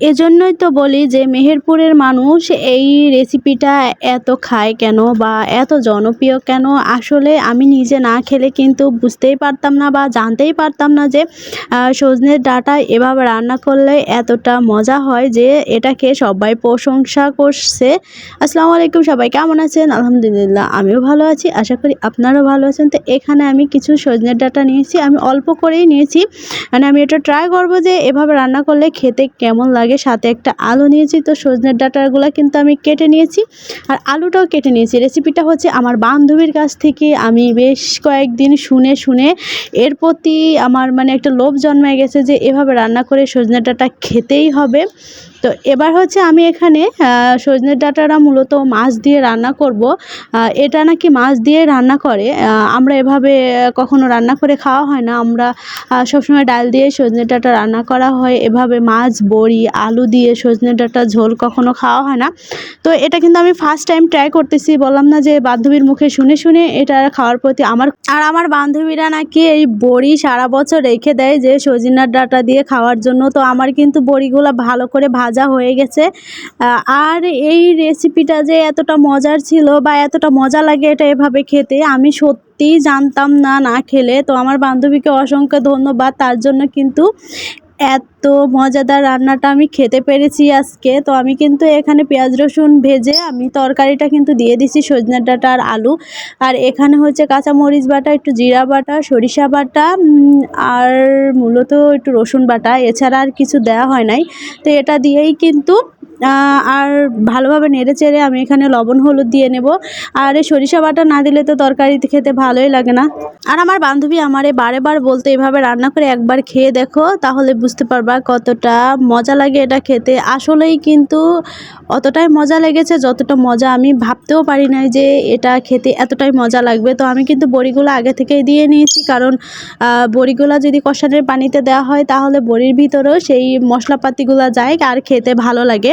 এজন্যই তো বলি যে মেহেরপুরের মানুষ এই রেসিপিটা এত খায় কেন বা এত জনপ্রিয় কেন? আসলে আমি নিজে না খেলে কিন্তু বুঝতেই পারতাম না বা জানতেই পারতাম না যে সজনের ডাঁটা এভাবে রান্না করলে এতটা মজা হয় যে এটাকে সবাই প্রশংসা করছে। আসসালামু আলাইকুম, সবাই কেমন আছেন? আলহামদুলিল্লাহ, আমিও ভালো আছি, আশা করি আপনারাও ভালো আছেন। তো এখানে আমি কিছু সজনের ডাটা নিয়েছি, আমি অল্প করেই নিয়েছি। মানে আমি এটা ট্রাই করব যে এভাবে রান্না করলে খেতে কেমন লাগে। সাথে একটা আলু নিয়েছি। তো সজনের ডাটাগুলো কিন্তু আমি কেটে নিয়েছি আর আলুটাও কেটে নিয়েছি। রেসিপিটা হচ্ছে আমার বান্ধবীর কাছ থেকে আমি বেশ কয়েকদিন শুনে শুনে এর প্রতি আমার মানে একটা লোভ জন্মে গেছে যে এভাবে রান্না করে সজনে ডাটা খেতেই হবে। তো এবার হচ্ছে আমি এখানে আহ, সজনের ডাঁটাটা মূলত মাছ দিয়ে রান্না করব। এটা নাকি মাছ দিয়ে রান্না করে। আমরা এভাবে কখনো রান্না করে খাওয়া হয় না। আমরা সবসময় ডাল দিয়ে সজনে ডাঁটা রান্না করা হয়। এভাবে মাছ বড়ি আলু দিয়ে সজনে ডাঁটা ঝোল কখনো খাওয়া হয় না। তো এটা কিন্তু আমি ফার্স্ট টাইম ট্রাই করতেছি। বললাম না যে বান্ধবীর মুখে শুনে শুনে এটা খাওয়ার প্রতি আমার আর আমার বান্ধবীরা নাকি এই বড়ি সারা বছর রেখে দেয় যে সজিনার ডাঁটা দিয়ে খাওয়ার জন্য। তো আমার কিন্তু বড়িগুলো ভালো করে ভাজা হয়ে গেছে। আর এই রেসিপিটা যে এতটা মজার ছিল বা এতটা মজা লাগে এটা এভাবে খেতে, আমি সত্যি জানতাম না না খেলে। তো আমার বান্ধবীকে অসংখ্য ধন্যবাদ। তার জন্য কিন্তু এত মজাদার রান্নাটা আমি খেতে পেরেছি আজকে। তো আমি কিন্তু এখানে পেঁয়াজ রসুন ভেজে আমি তরকারিটা কিন্তু দিয়ে দিছি সজনে ডাঁটা আর আলু। আর এখানে হচ্ছে কাঁচা মরিচ বাটা, একটু জিরা বাটা, সরিষা বাটা আর মূলত একটু রসুন বাটা। এছাড়া আর কিছু দেয়া হয় নাই। তো এটা দিয়েই কিন্তু আর ভালোভাবে নেড়ে চেড়ে আমি এখানে লবণ, হলুদ দিয়ে নেব। আর এই সরিষা বাটা না দিলে তো তরকারি খেতে ভালোই লাগে না। আর আমার বান্ধবী আমারে বারে বার বলতে, এভাবে রান্না করে একবার খেয়ে দেখো, তাহলে বুঝতে পারবা কতটা মজা লাগে এটা খেতে। আসলেই কিন্তু অতটাই মজা লেগেছে, যতটা মজা আমি ভাবতেও পারি নাই যে এটা খেতে এতটাই মজা লাগবে। তো আমি কিন্তু বড়িগুলো আগে থেকেই দিয়ে নিয়েছি, কারণ বড়িগুলো যদি কষানোর পানিতে দেওয়া হয়, তাহলে বড়ির ভিতরেও সেই মশলাপাতিগুলো যায় আর খেতে ভালো লাগে।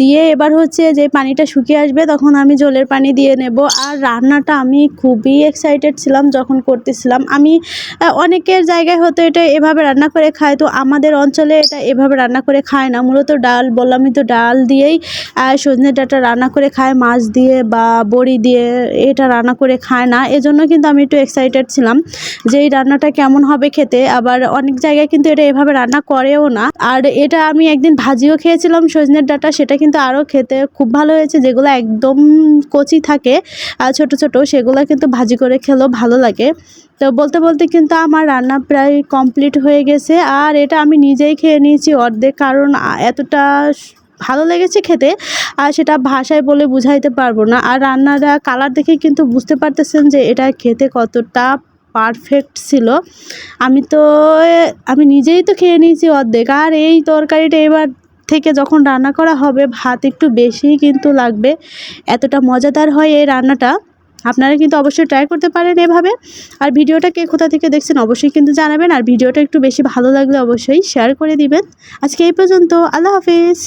দিয়ে এবার হচ্ছে যে পানিটা শুকিয়ে আসবে, তখন আমি জলের পানি দিয়ে নেব। আর রান্নাটা আমি খুবই এক্সাইটেড ছিলাম যখন করতেছিলাম। আমি অনেকের জায়গায় হয়তো এটা এভাবে রান্না করে খায়, তো আমাদের অঞ্চলে এটা এভাবে রান্না করে খায় না। মূলত ডাল বললামই তো ডাল দিয়েই সজনে ডাঁটা রান্না করে খায়, মাছ দিয়ে বা বড়ি দিয়ে এটা রান্না করে খায় না। এজন্য কিন্তু আমি একটু এক্সাইটেড ছিলাম যে এই রান্নাটা কেমন হবে খেতে। আবার অনেক জায়গায় কিন্তু এটা এভাবে রান্না করেও না। আর এটা আমি একদিন ভাজিও খেয়েছিলাম সজনের সেটা কিন্তু আরও খেতে খুব ভালো হয়েছে। যেগুলো একদম কচি থাকে ছোট ছোট, সেগুলো কিন্তু ভাজি করে খেলেও ভালো লাগে। তো বলতে বলতে কিন্তু আমার রান্না প্রায় কমপ্লিট হয়ে গেছে। আর এটা আমি নিজেই খেয়ে নিয়েছি অর্ধেক, কারণ এতটা ভালো লেগেছে খেতে। আর সেটা ভাষায় বলে বুঝাইতে পারব না। আর রান্নাটা কালার দেখে কিন্তু বুঝতে পারতেছেন যে এটা খেতে কতটা পারফেক্ট ছিল। আমি তো আমি নিজেই তো খেয়ে নিয়েছি অর্ধেক। আর এই তরকারিটা এবার থেকে যখন রান্না করা হবে, ভাত একটু বেশিই কিন্তু লাগবে। এতটা মজাদার হয় এই রান্নাটা। আপনারা কিন্তু অবশ্যই ট্রাই করতে পারেন এভাবে। আর ভিডিওটা কে কোথা থেকে দেখছেন অবশ্যই কিন্তু জানাবেন। আর ভিডিওটা একটু বেশি ভালো লাগলে অবশ্যই শেয়ার করে দিবেন। আজকে এই পর্যন্ত, আল্লাহ হাফিজ।